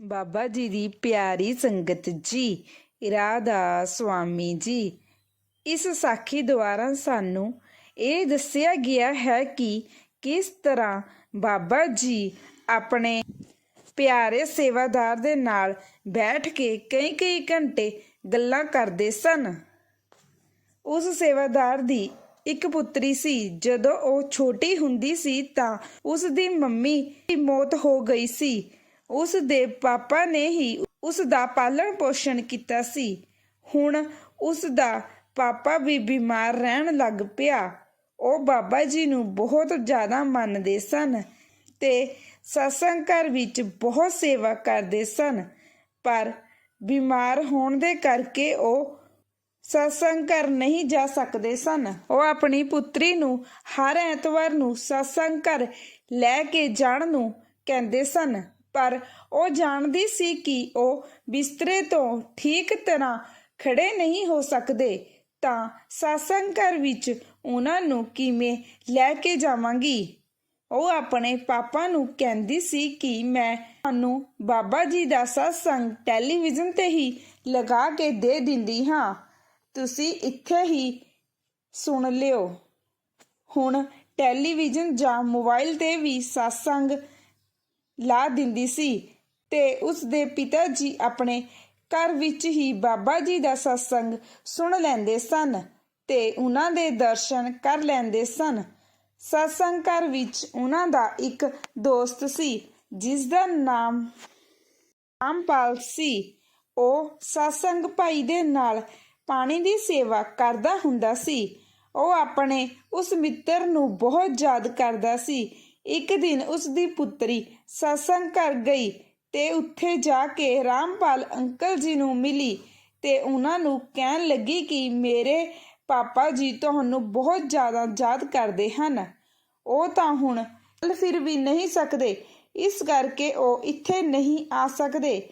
ਬਾਬਾ ਜੀ ਦੀ ਪਿਆਰੀ ਸੰਗਤ ਜੀ, ਰਾਧਾ ਸੁਆਮੀ ਜੀ, ਇਸ ਸਾਖੀ ਦੁਆਰਾ ਸਾਨੂੰ ਇਹ ਦੱਸਿਆ ਗਿਆ ਹੈ ਕਿ ਕਿਸ ਤਰ੍ਹਾਂ ਬਾਬਾ ਜੀ ਆਪਣੇ ਪਿਆਰੇ ਸੇਵਾਦਾਰ ਦੇ ਨਾਲ ਬੈਠ ਕੇ ਕਈ ਕਈ ਘੰਟੇ ਗੱਲਾਂ ਕਰਦੇ ਸਨ। ਉਸ ਸੇਵਾਦਾਰ ਦੀ ਇੱਕ ਪੁੱਤਰੀ ਸੀ। ਜਦੋਂ ਉਹ ਛੋਟੀ ਹੁੰਦੀ ਸੀ ਤਾਂ ਉਸ ਦੀ ਮੰਮੀ ਦੀ ਮੌਤ ਹੋ ਗਈ ਸੀ। ਉਸ ਦੇ ਪਾਪਾ ਨੇ ਹੀ ਉਸ ਦਾ ਪਾਲਣ ਪੋਸ਼ਣ ਕੀਤਾ ਸੀ। ਹੁਣ ਉਸ ਦਾ ਪਾਪਾ ਵੀ ਬਿਮਾਰ ਰਹਿਣ ਲੱਗ ਪਿਆ। ਉਹ ਬਾਬਾ ਜੀ ਨੂੰ ਬਹੁਤ ਜ਼ਿਆਦਾ ਮੰਨਦੇ ਸਨ ਤੇ ਸਤਸੰਗ ਘਰ ਵਿੱਚ ਬਹੁਤ ਸੇਵਾ ਕਰਦੇ ਸਨ। ਪਰ ਬਿਮਾਰ ਹੋਣ ਦੇ ਕਰਕੇ ਉਹ ਸਤਸੰਗ ਘਰ ਨਹੀਂ ਜਾ ਸਕਦੇ ਸਨ। ਉਹ ਆਪਣੀ ਪੁੱਤਰੀ ਨੂੰ ਹਰ ਐਤਵਾਰ ਨੂੰ ਸਤਸੰਗ ਘਰ ਲੈ ਕੇ ਜਾਣ ਨੂੰ ਕਹਿੰਦੇ ਸਨ। ਪਰ ਉਹ ਜਾਣਦੀ ਸੀ ਕਿ ਉਹ ਬਿਸਤਰੇ ਤੋਂ ਠੀਕ ਤਰ੍ਹਾਂ ਖੜੇ ਨਹੀਂ ਹੋ ਸਕਦੇ, ਤਾਂ ਸਤਸੰਗ ਘਰ ਵਿੱਚ ਉਹਨਾਂ ਨੂੰ ਕਿਵੇਂ ਲੈ ਕੇ ਜਾਵਾਂਗੀ? ਉਹ ਆਪਣੇ ਪਾਪਾ ਨੂੰ ਕਹਿੰਦੀ ਸੀ ਕਿ ਮੈਂ ਤੁਹਾਨੂੰ ਬਾਬਾ ਜੀ ਦਾ ਸਤਸੰਗ ਟੈਲੀਵਿਜ਼ਨ ਤੇ ਹੀ ਲਗਾ ਕੇ ਦੇ ਦਿੰਦੀ ਹਾਂ। ਤੁਸੀਂ ਇੱਥੇ ਹੀ ਸੁਣ ਲਿਓ। ਹੁਣ ਟੈਲੀਵਿਜ਼ਨ ਜਾਂ ਮੋਬਾਈਲ ਤੇ ਵੀ ਸਤਸੰਗ ਲਾ ਦਿੰਦੀ ਸੀ ਤੇ ਉਸ ਦੇ ਪਿਤਾ ਜੀ ਆਪਣੇ ਘਰ ਵਿੱਚ ਹੀ ਬਾਬਾ ਜੀ ਦਾ ਸਤਸੰਗ ਸੁਣ ਲੈਂਦੇ ਸਨ ਤੇ ਉਹਨਾਂ ਦੇ ਦਰਸ਼ਨ ਕਰ ਲੈਂਦੇ ਸਨ। ਸਤਸੰਗ ਘਰ ਵਿੱਚ ਉਹਨਾਂ ਦਾ ਇੱਕ ਦੋਸਤ ਸੀ, ਜਿਸ ਦਾ ਨਾਮ ਰਾਮਪਾਲ ਸੀ। ਉਹ ਸਤਸੰਗ ਭਾਈ ਦੇ ਨਾਲ ਪਾਣੀ ਦੀ ਸੇਵਾ ਕਰਦਾ ਹੁੰਦਾ ਸੀ। ਉਹ ਆਪਣੇ ਉਸ ਮਿੱਤਰ ਨੂੰ ਬਹੁਤ ਯਾਦ ਕਰਦਾ ਸੀ ਇੱਕ ਦਿਨ ਉਸ ਦੀ ਪੁੱਤਰੀ ਸਤਸੰਗ ਘਰ ਗਈ ਤੇ ਉੱਥੇ ਜਾ ਕੇ ਰਾਮਪਾਲ ਅੰਕਲ ਜੀ ਨੂੰ ਮਿਲੀ ਤੇ ਉਹਨਾਂ ਨੂੰ ਕਹਿਣ ਲੱਗੀ ਕਿ ਮੇਰੇ ਪਾਪਾ ਜੀ ਤੁਹਾਨੂੰ ਬਹੁਤ ਜ਼ਿਆਦਾ ਯਾਦ ਕਰਦੇ ਹਨ। ਉਹ ਤਾਂ ਹੁਣ ਫਿਰ ਵੀ ਨਹੀਂ ਸਕਦੇ। ਇਸ ਕਰਕੇ ਉਹ ਇੱਥੇ ਨਹੀਂ ਆ ਸਕਦੇ।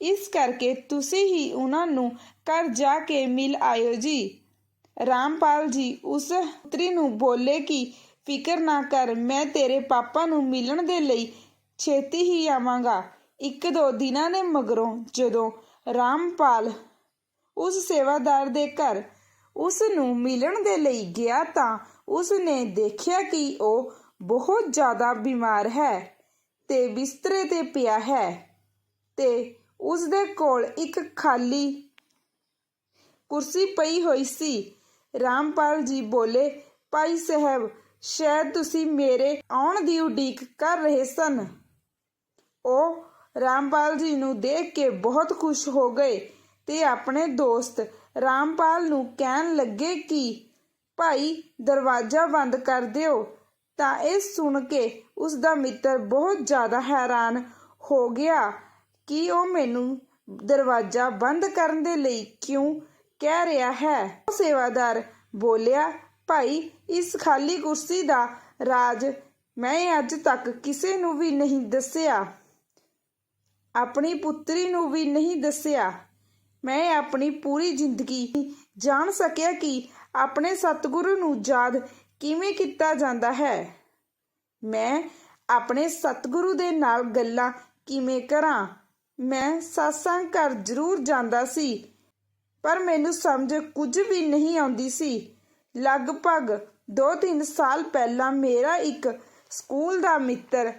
ਇਸ ਕਰਕੇ ਤੁਸੀਂ ਹੀ ਉਹਨਾਂ ਨੂੰ ਘਰ ਜਾ ਕੇ ਮਿਲ ਆਇਓ ਜੀ। ਰਾਮਪਾਲ ਜੀ ਉਸ ਪੁੱਤਰੀ ਨੂੰ ਬੋਲੇ ਕਿ ਫਿਕਰ ਨਾ ਕਰ, ਮੈਂ ਤੇਰੇ ਪਾਪਾ ਨੂੰ ਮਿਲਣ ਦੇ ਲਈ ਛੇਤੀ ਹੀ ਆਵਾਂਗਾ। ਇੱਕ ਦੋ ਦਿਨਾਂ ਦੇ ਮਗਰੋਂ ਜਦੋਂ ਰਾਮਪਾਲ ਉਸ ਸੇਵਾਦਾਰ ਦੇ ਘਰ ਉਸ ਨੂੰ ਮਿਲਣ ਦੇ ਲਈ ਗਿਆ ਤਾਂ ਉਸ ਨੇ ਦੇਖਿਆ ਕਿ ਉਹ ਬਹੁਤ ਜ਼ਿਆਦਾ ਬਿਮਾਰ ਹੈ ਤੇ ਬਿਸਤਰੇ ਤੇ ਪਿਆ ਹੈ ਤੇ ਉਸ ਦੇ ਕੋਲ ਇੱਕ ਖਾਲੀ ਕੁਰਸੀ ਪਈ ਹੋਈ ਸੀ। ਰਾਮਪਾਲ ਜੀ ਬੋਲੇ, ਭਾਈ ਸਾਹਿਬ ਸ਼ਾਇਦ ਤੁਸੀਂ ਮੇਰੇ ਆਉਣ ਦੀ ਉਡੀਕ ਕਰ ਰਹੇ ਸਨ। ਉਹ ਰਾਮਪਾਲ ਜੀ ਨੂੰ ਦੇਖ ਕੇ ਬਹੁਤ ਖੁਸ਼ ਹੋ ਗਏ ਤੇ ਆਪਣੇ ਦੋਸਤ ਰਾਮਪਾਲ ਨੂੰ ਕਹਿਣ ਲੱਗੇ ਕਿ, ਭਾਈ, ਦਰਵਾਜ਼ਾ ਬੰਦ ਕਰ ਦਿਓ। ਤਾਂ ਇਹ ਸੁਣ ਕੇ ਉਸ ਦਾ ਮਿੱਤਰ ਬਹੁਤ ਜ਼ਿਆਦਾ ਹੈਰਾਨ ਹੋ ਗਿਆ ਕਿ ਉਹ ਮੈਨੂੰ ਦਰਵਾਜ਼ਾ ਬੰਦ ਕਰਨ ਦੇ ਲਈ ਕਿਉਂ ਕਹਿ ਰਿਹਾ ਹੈ। ਉਹ ਸੇਵਾਦਾਰ ਬੋਲਿਆ ਭਾਈ, ਇਸ ਖਾਲੀ ਕੁਰਸੀ ਦਾ ਰਾਜ ਮੈਂ ਅੱਜ ਤੱਕ ਕਿਸੇ ਨੂੰ ਵੀ ਨਹੀਂ ਦੱਸਿਆ। ਆਪਣੀ ਪੁੱਤਰੀ ਨੂੰ ਵੀ ਨਹੀਂ ਦੱਸਿਆ। ਮੈਂ ਆਪਣੀ ਪੂਰੀ ਜ਼ਿੰਦਗੀ ਜਾਣ ਸਕਿਆ ਕਿ ਆਪਣੇ ਸਤਿਗੁਰੂ ਨੂੰ ਯਾਦ ਕਿਵੇਂ ਕੀਤਾ ਜਾਂਦਾ ਹੈ। ਮੈਂ ਆਪਣੇ ਸਤਿਗੁਰੂ ਦੇ ਨਾਲ ਗੱਲਾਂ ਕਿਵੇਂ ਕਰਾਂ? ਮੈਂ satsang ਘਰ ਜ਼ਰੂਰ ਜਾਂਦਾ ਸੀ, ਪਰ ਮੈਨੂੰ ਸਮਝ ਕੁਝ ਵੀ ਨਹੀਂ ਆਉਂਦੀ ਸੀ। ਲਗਭਗ 2-3 ਸਾਲ ਪਹਿਲਾਂ ਮੇਰਾ ਇੱਕ ਸਕੂਲ ਦਾ ਮਿੱਤਰ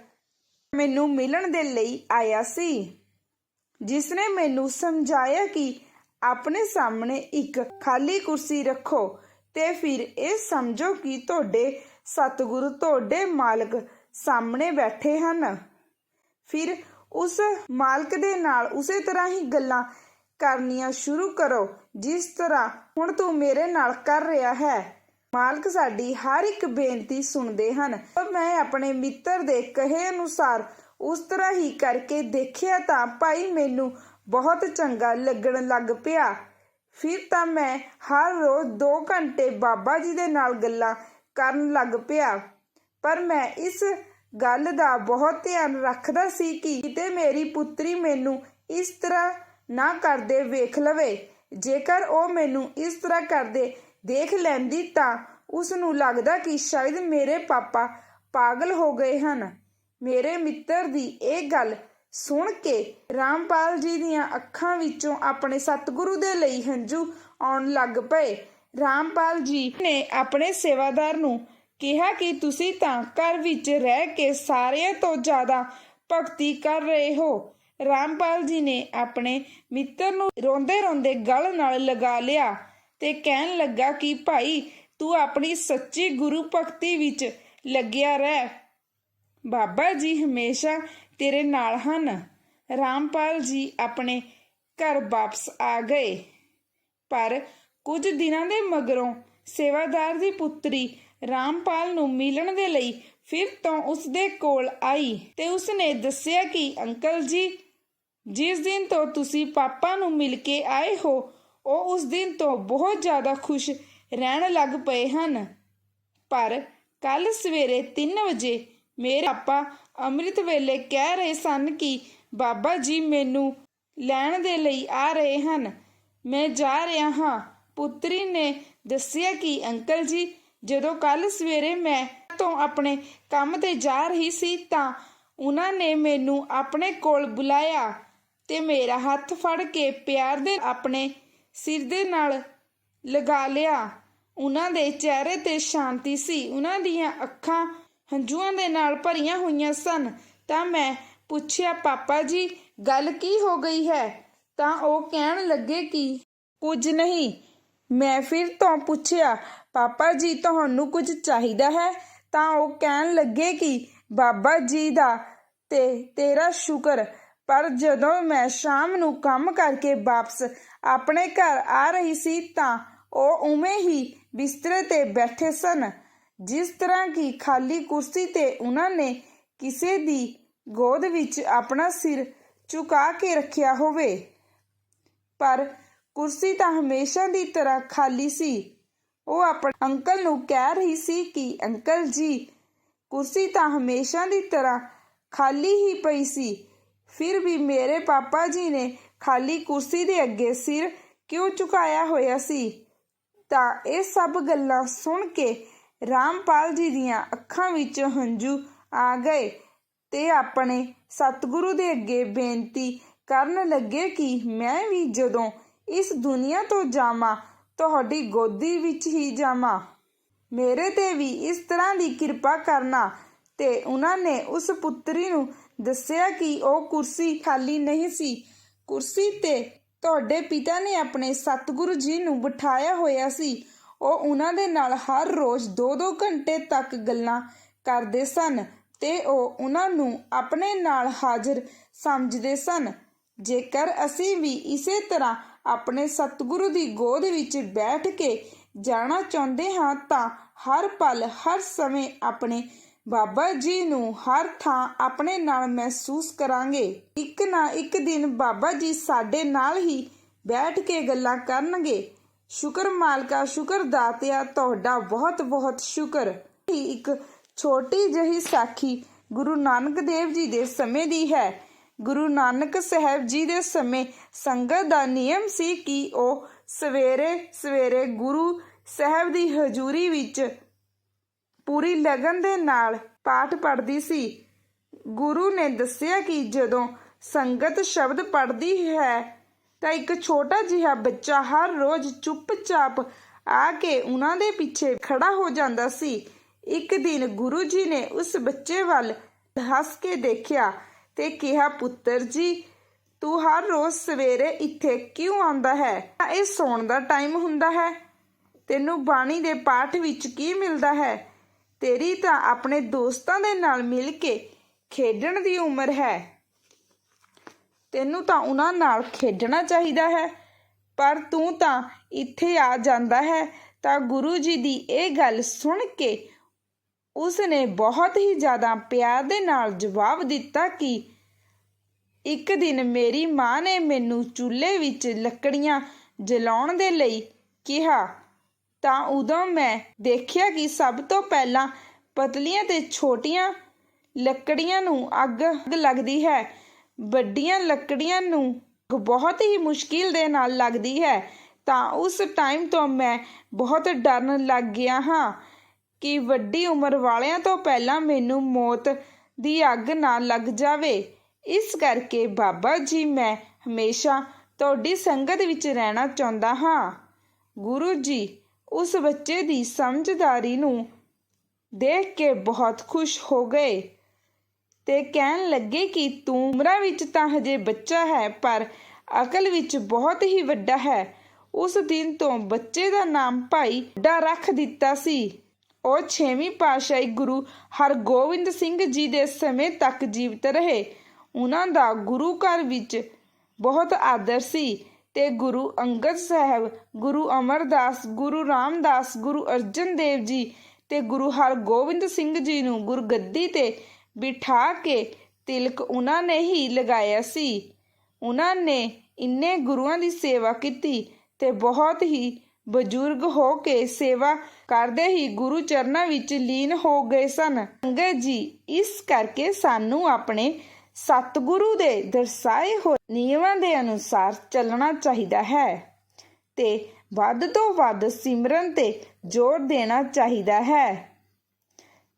ਮੈਨੂੰ ਮਿਲਣ ਦੇ ਲਈ ਆਇਆ ਸੀ ਜਿਸ ਨੇ ਮੈਨੂੰ ਸਮਝਾਇਆ ਕਿ ਆਪਣੇ ਸਾਹਮਣੇ ਇੱਕ ਖਾਲੀ ਕੁਰਸੀ ਰੱਖੋ ਤੇ ਫਿਰ ਇਹ ਸਮਝੋ ਕਿ ਤੁਹਾਡੇ ਸਤਿਗੁਰੂ ਤੁਹਾਡੇ ਮਾਲਕ ਸਾਹਮਣੇ ਬੈਠੇ ਹਨ। ਫਿਰ ਉਸ ਮਾਲਕ ਦੇ ਨਾਲ ਉਸੇ ਤਰ੍ਹਾਂ ਹੀ ਗੱਲਾਂ ਕਰਨੀਆਂ ਸ਼ੁਰੂ ਕਰੋ। ਜਿਸ ਤਰ੍ਹਾਂ ਹੁਣ ਤੂੰ ਮੇਰੇ ਨਾਲ ਕਰ ਰਿਹਾ ਹੈ। ਮਾਲਕ ਸਾਡੀ ਹਰ ਇੱਕ ਬੇਨਤੀ ਸੁਣਦੇ ਹਨ। ਮੈਂ ਆਪਣੇ ਮਿੱਤਰ ਦੇ ਕਹੇ ਅਨੁਸਾਰ ਉਸ ਤਰ੍ਹਾਂ ਹੀ ਕਰਕੇ ਦੇਖਿਆ ਤਾਂ ਭਾਈ ਮੈਨੂੰ ਬਹੁਤ ਚੰਗਾ ਲੱਗਣ ਲੱਗ ਪਿਆ। ਫਿਰ ਤਾਂ ਮੈਂ ਹਰ ਰੋਜ਼ 2 ਘੰਟੇ ਬਾਬਾ ਜੀ ਦੇ ਨਾਲ ਗੱਲਾਂ ਕਰਨ ਲੱਗ ਪਿਆ। ਪਰ ਮੈਂ ਇਸ ਗੱਲ ਦਾ ਬਹੁਤ ਧਿਆਨ ਰੱਖਦਾ ਸੀ ਕਿ ਕਿਤੇ ਮੇਰੀ ਪੁੱਤਰੀ ਮੈਨੂੰ ਇਸ ਤਰ੍ਹਾਂ ਨਾ ਕਰਦੇ ਵੇਖ ਲਵੇ। ਜੇਕਰ ਉਹ ਮੈਨੂੰ ਇਸ ਤਰ੍ਹਾਂ ਕਰਦੇ ਦੇਖ ਲੈਂਦੀ ਤਾਂ ਉਸ ਨੂੰ ਲੱਗਦਾ ਕਿ ਸ਼ਾਇਦ ਮੇਰੇ ਪਾਪਾ ਪਾਗਲ ਹੋ ਗਏ ਹਨ। ਮੇਰੇ ਮਿੱਤਰ ਦੀ ਇਹ ਗੱਲ ਸੁਣ ਕੇ ਰਾਮਪਾਲ ਜੀ ਦੀਆਂ ਅੱਖਾਂ ਵਿੱਚੋਂ ਆਪਣੇ ਸਤਿਗੁਰੂ ਦੇ ਲਈ ਹੰਝੂ ਆਉਣ ਲੱਗ ਪਏ। ਰਾਮਪਾਲ ਜੀ ਨੇ ਆਪਣੇ ਸੇਵਾਦਾਰ ਨੂੰ ਕਿਹਾ ਕਿ ਤੁਸੀਂ ਤਾਂ ਘਰ ਵਿੱਚ ਰਹਿ ਕੇ ਸਾਰਿਆਂ ਤੋਂ ਜ਼ਿਆਦਾ ਭਗਤੀ ਕਰ ਰਹੇ ਹੋ। ਰਾਮਪਾਲ ਜੀ ਨੇ ਆਪਣੇ ਮਿੱਤਰ ਨੂੰ ਰੋਂਦੇ ਰੋਂਦੇ ਗਲ ਨਾਲ ਲਗਾ ਲਿਆ ਤੇ ਕਹਿਣ ਲੱਗਾ ਕਿ ਭਾਈ, ਤੂੰ ਆਪਣੀ ਸੱਚੀ ਗੁਰੂ ਭਗਤੀ ਵਿੱਚ ਲੱਗਿਆ ਰਹਿ। ਬਾਬਾ ਜੀ ਹਮੇਸ਼ਾ ਤੇਰੇ ਨਾਲ ਹਨ। ਰਾਮਪਾਲ ਜੀ ਆਪਣੇ ਘਰ ਵਾਪਸ ਆ ਗਏ। ਪਰ ਕੁਝ ਦਿਨਾਂ ਦੇ ਮਗਰੋਂ ਸੇਵਾਦਾਰ ਦੀ ਪੁੱਤਰੀ ਰਾਮਪਾਲ ਨੂੰ ਮਿਲਣ ਦੇ ਲਈ ਫਿਰ ਤੋਂ ਉਸ ਦੇ ਕੋਲ ਆਈ ਤੇ ਉਸ ਨੇ ਦੱਸਿਆ ਕਿ ਅੰਕਲ ਜੀ ਜਿਸ ਦਿਨ ਤੋਂ ਤੁਸੀਂ ਪਾਪਾ ਨੂੰ ਮਿਲ ਕੇ ਆਏ ਹੋ, ਉਹ ਉਸ ਦਿਨ ਤੋਂ ਬਹੁਤ ਜ਼ਿਆਦਾ ਖੁਸ਼ ਰਹਿਣ ਲੱਗ ਪਏ ਹਨ। ਪਰ ਕੱਲ ਸਵੇਰੇ 3 ਵਜੇ ਮੇਰੇ ਪਾਪਾ ਅੰਮ੍ਰਿਤ ਵੇਲੇ ਕਹਿ ਰਹੇ ਸਨ ਕਿ ਬਾਬਾ ਜੀ ਮੈਨੂੰ ਲੈਣ ਦੇ ਲਈ ਆ ਰਹੇ ਹਨ। ਮੈਂ ਜਾ ਰਿਹਾ ਹਾਂ। ਪੁੱਤਰੀ ਨੇ ਦੱਸਿਆ ਕਿ ਅੰਕਲ ਜੀ, ਜਦੋਂ ਕੱਲ ਸਵੇਰੇ ਮੈਂ ਤੋਂ ਆਪਣੇ ਕੰਮ ਤੇ ਜਾ ਰਹੀ ਸੀ ਤਾਂ ਉਹਨਾਂ ਨੇ ਮੈਨੂੰ ਆਪਣੇ ਕੋਲ ਬੁਲਾਇਆ। ਤੇ ਮੇਰਾ ਹੱਥ ਫੜ ਕੇ ਪਿਆਰ ਦੇ ਆਪਣੇ ਸਿਰ ਦੇ ਨਾਲ ਲਗਾ ਲਿਆ। ਉਹਨਾਂ ਦੇ ਚਿਹਰੇ ਤੇ ਸ਼ਾਂਤੀ ਸੀ। ਉਹਨਾਂ ਦੀਆਂ ਅੱਖਾਂ ਹੰਝੂਆਂ ਦੇ ਨਾਲ ਭਰੀਆਂ ਹੋਈਆਂ ਸਨ। ਤਾਂ ਮੈਂ ਪੁੱਛਿਆ, ਪਾਪਾ ਜੀ, ਗੱਲ ਕੀ ਹੋ ਗਈ ਹੈ? ਤਾਂ ਉਹ ਕਹਿਣ ਲੱਗੇ ਕਿ, ਕੁਝ ਨਹੀਂ। ਮੈਂ ਫਿਰ ਤੋਂ ਪੁੱਛਿਆ, ਪਾਪਾ ਜੀ, ਤੁਹਾਨੂੰ ਕੁਝ ਚਾਹੀਦਾ ਹੈ? ਤਾਂ ਉਹ ਕਹਿਣ ਲੱਗੇ ਕਿ, ਬਾਬਾ ਜੀ ਦਾ ਤੇ ਤੇਰਾ ਸ਼ੁਕਰ। ਪਰ ਜਦੋਂ ਮੈਂ ਸ਼ਾਮ ਨੂੰ ਕੰਮ ਕਰਕੇ ਵਾਪਸ ਆਪਣੇ ਘਰ ਆ ਰਹੀ ਸੀ ਤਾਂ ਉਹ ਉਵੇਂ ਹੀ ਬਿਸਤਰੇ ਤੇ ਬੈਠੇ ਸਨ, ਜਿਸ ਤਰ੍ਹਾਂ ਕਿ ਖਾਲੀ ਕੁਰਸੀ ਤੇ ਉਹਨਾਂ ਨੇ ਕਿਸੇ ਦੀ ਗੋਦ ਵਿੱਚ ਆਪਣਾ ਸਿਰ ਝੁਕਾ ਕੇ ਰੱਖਿਆ ਹੋਵੇ। ਪਰ ਕੁਰਸੀ ਤਾਂ ਹਮੇਸ਼ਾ ਦੀ ਤਰ੍ਹਾਂ ਖਾਲੀ ਸੀ। ਉਹ ਆਪਣੇ ਅੰਕਲ ਨੂੰ ਕਹਿ ਰਹੀ ਸੀ ਕਿ, ਅੰਕਲ ਜੀ, ਕੁਰਸੀ ਤਾਂ ਹਮੇਸ਼ਾ ਦੀ ਤਰ੍ਹਾਂ ਖਾਲੀ ਹੀ ਪਈ ਸੀ। ਫਿਰ ਵੀ ਮੇਰੇ ਪਾਪਾ ਜੀ ਨੇ ਖਾਲੀ ਕੁਰਸੀ ਦੇ ਅੱਗੇ ਸਿਰ ਕਿਉਂ ਝੁਕਾਇਆ ਹੋਇਆ ਸੀ? ਤਾਂ ਇਹ ਸਭ ਗੱਲਾਂ ਸੁਣ ਕੇ ਰਾਮਪਾਲ ਜੀ ਦੀਆਂ ਅੱਖਾਂ ਵਿੱਚ ਹੰਝੂ ਆ ਗਏ ਤੇ ਆਪਣੇ ਸਤਿਗੁਰੂ ਦੇ ਅੱਗੇ ਬੇਨਤੀ ਕਰਨ ਲੱਗੇ ਕਿ ਮੈਂ ਵੀ ਜਦੋਂ ਇਸ ਦੁਨੀਆ ਤੋਂ ਜਾਵਾਂ, ਤੁਹਾਡੀ ਗੋਦੀ ਵਿੱਚ ਹੀ ਜਾਵਾਂ। ਮੇਰੇ ਤੇ ਵੀ ਇਸ ਤਰ੍ਹਾਂ ਦੀ ਕਿਰਪਾ ਕਰਨਾ ਤੇ ਉਹਨਾਂ ਨੇ ਉਸ ਪੁੱਤਰੀ ਨੂੰ ਦੱਸਿਆ ਕਿ ਉਹ ਕੁਰਸੀ ਖਾਲੀ ਨਹੀਂ ਸੀ। ਕੁਰਸੀ ਤੇ ਤੁਹਾਡੇ ਪਿਤਾ ਨੇ ਆਪਣੇ ਸਤਿਗੁਰੂ ਜੀ ਨੂੰ ਬਿਠਾਇਆ ਹੋਇਆ ਸੀ। ਉਹ ਉਹਨਾਂ ਦੇ ਨਾਲ ਹਰ ਰੋਜ਼ 2-2 ਘੰਟੇ ਤੱਕ ਗੱਲਾਂ ਕਰਦੇ ਸਨ ਤੇ ਉਹ ਉਹਨਾਂ ਨੂੰ ਆਪਣੇ ਨਾਲ ਹਾਜ਼ਰ ਸਮਝਦੇ ਸਨ। ਜੇਕਰ ਅਸੀਂ ਵੀ ਇਸੇ ਤਰ੍ਹਾਂ ਆਪਣੇ ਸਤਿਗੁਰੂ ਦੀ ਗੋਦ ਵਿੱਚ ਬੈਠ ਕੇ ਜਾਣਾ ਚਾਹੁੰਦੇ ਹਾਂ ਤਾਂ ਹਰ ਪਲ, ਹਰ ਸਮੇਂ ਆਪਣੇ ਬਾਬਾ ਜੀ ਨੂੰ ਹਰ ਥਾਂ ਆਪਣੇ ਨਾਲ ਮਹਿਸੂਸ ਕਰਾਂਗੇ। ਇੱਕ ਨਾ ਇੱਕ ਦਿਨ ਬਾਬਾ ਜੀ ਸਾਡੇ ਨਾਲ ਹੀ ਬੈਠ ਕੇ ਗੱਲਾਂ ਕਰਨਗੇ। ਸ਼ੁਕਰ ਮਾਲਕਾ, ਸ਼ੁਕਰ ਦਾਤਿਆ, ਤੁਹਾਡਾ ਬਹੁਤ ਬਹੁਤ ਸ਼ੁਕਰ। ਇੱਕ ਛੋਟੀ ਜਿਹੀ ਸਾਖੀ ਗੁਰੂ ਨਾਨਕ ਦੇਵ ਜੀ ਦੇ ਸਮੇਂ ਦੀ ਹੈ। ਗੁਰੂ ਨਾਨਕ ਸਾਹਿਬ ਜੀ ਦੇ ਸਮੇਂ ਸੰਗਤ ਦਾ ਨਿਯਮ ਸੀ ਕਿ ਉਹ ਸਵੇਰੇ ਸਵੇਰੇ ਗੁਰੂ ਸਾਹਿਬ ਦੀ ਹਜ਼ੂਰੀ ਵਿੱਚ ਪੂਰੀ ਲਗਨ ਦੇ ਨਾਲ ਪਾਠ ਪੜ੍ਹਦੀ ਸੀ। ਗੁਰੂ ਨੇ ਦੱਸਿਆ ਕਿ ਜਦੋਂ ਸੰਗਤ ਸ਼ਬਦ ਪੜ੍ਹਦੀ ਹੈ, ਤਾਂ ਇੱਕ ਛੋਟਾ ਜਿਹਾ ਬੱਚਾ ਹਰ ਰੋਜ਼ ਚੁੱਪਚਾਪ ਆ ਕੇ ਉਹਨਾਂ ਦੇ ਪਿੱਛੇ ਖੜਾ ਹੋ ਜਾਂਦਾ ਸੀ। ਇੱਕ ਦਿਨ ਗੁਰੂ ਜੀ ਨੇ ਉਸ ਬੱਚੇ ਵੱਲ ਹੱਸ ਕੇ ਦੇਖਿਆ ਤੇ ਕਿਹਾ, ਪੁੱਤਰ ਜੀ, ਤੂੰ ਹਰ ਰੋਜ਼ ਸਵੇਰੇ ਇੱਥੇ ਕਿਉਂ ਆਉਂਦਾ ਹੈ? ਇਹ ਸੌਣ ਦਾ ਟਾਈਮ ਹੁੰਦਾ ਹੈ। ਤੈਨੂੰ ਬਾਣੀ ਦੇ ਪਾਠ ਵਿੱਚ ਕੀ ਮਿਲਦਾ ਹੈ? ਤੇਰੀ ਤਾਂ ਆਪਣੇ ਦੋਸਤਾਂ ਦੇ ਨਾਲ ਮਿਲ ਕੇ ਖੇਡਣ ਦੀ ਉਮਰ ਹੈ। ਤੈਨੂੰ ਤਾਂ ਉਹਨਾਂ ਨਾਲ ਖੇਡਣਾ ਚਾਹੀਦਾ ਹੈ, ਪਰ ਤੂੰ ਤਾਂ ਇੱਥੇ ਆ ਜਾਂਦਾ ਹੈ ਤਾਂ ਗੁਰੂ ਜੀ ਦੀ ਇਹ ਗੱਲ ਸੁਣ ਕੇ ਉਸ ਨੇ ਬਹੁਤ ਹੀ ਜ਼ਿਆਦਾ ਪਿਆਰ ਦੇ ਨਾਲ ਜਵਾਬ ਦਿੱਤਾ ਕਿ ਇੱਕ ਦਿਨ ਮੇਰੀ ਮਾਂ ਨੇ ਮੈਨੂੰ ਚੁੱਲ੍ਹੇ ਵਿੱਚ ਲੱਕੜੀਆਂ ਜਲਾਉਣ ਦੇ ਲਈ ਕਿਹਾ ਤਾਂ ਉਦੋਂ ਮੈਂ ਦੇਖਿਆ ਕਿ ਸਭ ਤੋਂ ਪਹਿਲਾਂ ਪਤਲੀਆਂ ਤੇ ਛੋਟੀਆਂ ਲੱਕੜੀਆਂ ਨੂੰ ਅੱਗ ਲੱਗਦੀ ਹੈ। ਵੱਡੀਆਂ ਲੱਕੜੀਆਂ ਨੂੰ ਬਹੁਤ ਹੀ ਮੁਸ਼ਕਿਲ ਦੇ ਨਾਲ ਲੱਗਦੀ ਹੈ। ਤਾਂ ਉਸ ਟਾਈਮ ਤੋਂ ਮੈਂ ਬਹੁਤ ਡਰਨ ਲੱਗ ਗਿਆ ਹਾਂ ਕਿ ਵੱਡੀ ਉਮਰ ਵਾਲਿਆਂ ਤੋਂ ਪਹਿਲਾਂ ਮੈਨੂੰ ਮੌਤ ਦੀ ਅੱਗ ਨਾ ਲੱਗ ਜਾਵੇ। ਇਸ ਕਰਕੇ ਬਾਬਾ ਜੀ ਮੈਂ ਹਮੇਸ਼ਾ ਤੁਹਾਡੀ ਸੰਗਤ ਵਿੱਚ ਰਹਿਣਾ ਚਾਹੁੰਦਾ ਹਾਂ। ਗੁਰੂ ਜੀ ਉਸ ਬੱਚੇ ਦੀ ਸਮਝਦਾਰੀ ਨੂੰ ਦੇਖ ਕੇ ਬਹੁਤ ਖੁਸ਼ ਹੋ ਗਏ ਤੇ ਕਹਿਣ ਲੱਗੇ ਕਿ ਤੂੰ ਉਮਰਾਂ ਵਿੱਚ ਤਾਂ ਹਜੇ ਬੱਚਾ ਹੈ, ਪਰ ਅਕਲ ਵਿੱਚ ਬਹੁਤ ਹੀ ਵੱਡਾ ਹੈ। ਉਸ ਦਿਨ ਤੋਂ ਬੱਚੇ ਦਾ ਨਾਮ ਭਾਈ ਡਾ ਰੱਖ ਦਿੱਤਾ ਸੀ। ਉਹ ਛੇਵੀਂ ਪਾਤਸ਼ਾਹੀ ਗੁਰੂ ਹਰਗੋਬਿੰਦ ਸਿੰਘ ਜੀ ਦੇ ਸਮੇਂ ਤੱਕ ਜੀਵਤ ਰਹੇ। ਉਹਨਾਂ ਦਾ ਗੁਰੂ ਘਰ ਵਿੱਚ ਬਹੁਤ ਆਦਰ ਸੀ। ਤੇ ਗੁਰੂ ਅੰਗਦ ਸਾਹਿਬ, ਗੁਰੂ ਅਮਰਦਾਸ, ਗੁਰੂ ਰਾਮਦਾਸ, ਗੁਰੂ ਅਰਜਨ ਦੇਵ ਜੀ ਤੇ ਗੁਰੂ ਹਰਗੋਬਿੰਦ ਸਿੰਘ ਜੀ ਨੂੰ ਗੁਰਗੱਦੀ ਤੇ ਬਿਠਾ ਕੇ ਤਿਲਕ ਉਹਨਾਂ ਨੇ ਹੀ ਲਗਾਇਆ ਸੀ। ਉਹਨਾਂ ਨੇ ਇੰਨੇ ਗੁਰੂਆਂ ਦੀ ਸੇਵਾ ਕੀਤੀ ਤੇ ਬਹੁਤ ਹੀ ਬਜ਼ੁਰਗ ਹੋ ਕੇ ਸੇਵਾ ਕਰਦੇ ਹੀ ਗੁਰੂ ਚਰਨਾਂ ਵਿੱਚ ਲੀਨ ਹੋ ਗਏ ਸਨ। ਅੰਗਦ ਜੀ, ਇਸ ਕਰਕੇ ਸਾਨੂੰ ਆਪਣੇ ਸਤਿਗੁਰੂ ਦੇ ਦਰਸਾਏ ਹੋਏ ਨਿਯਮਾਂ ਦੇ ਅਨੁਸਾਰ ਚੱਲਣਾ ਚਾਹੀਦਾ ਹੈ ਤੇ ਵੱਧ ਤੋਂ ਵੱਧ ਸਿਮਰਨ ਤੇ ਜ਼ੋਰ ਦੇਣਾ ਚਾਹੀਦਾ ਹੈ।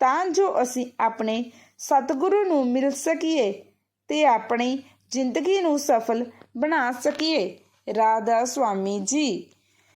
ਤਾਂ ਜੋ ਅਸੀਂ ਆਪਣੇ ਸਤਿਗੁਰੂ ਨੂੰ ਮਿਲ ਸਕੀਏ ਤੇ ਆਪਣੀ ਜ਼ਿੰਦਗੀ ਨੂੰ ਸਫਲ ਬਣਾ ਸਕੀਏ। ਰਾਧਾ ਸੁਆਮੀ ਜੀ।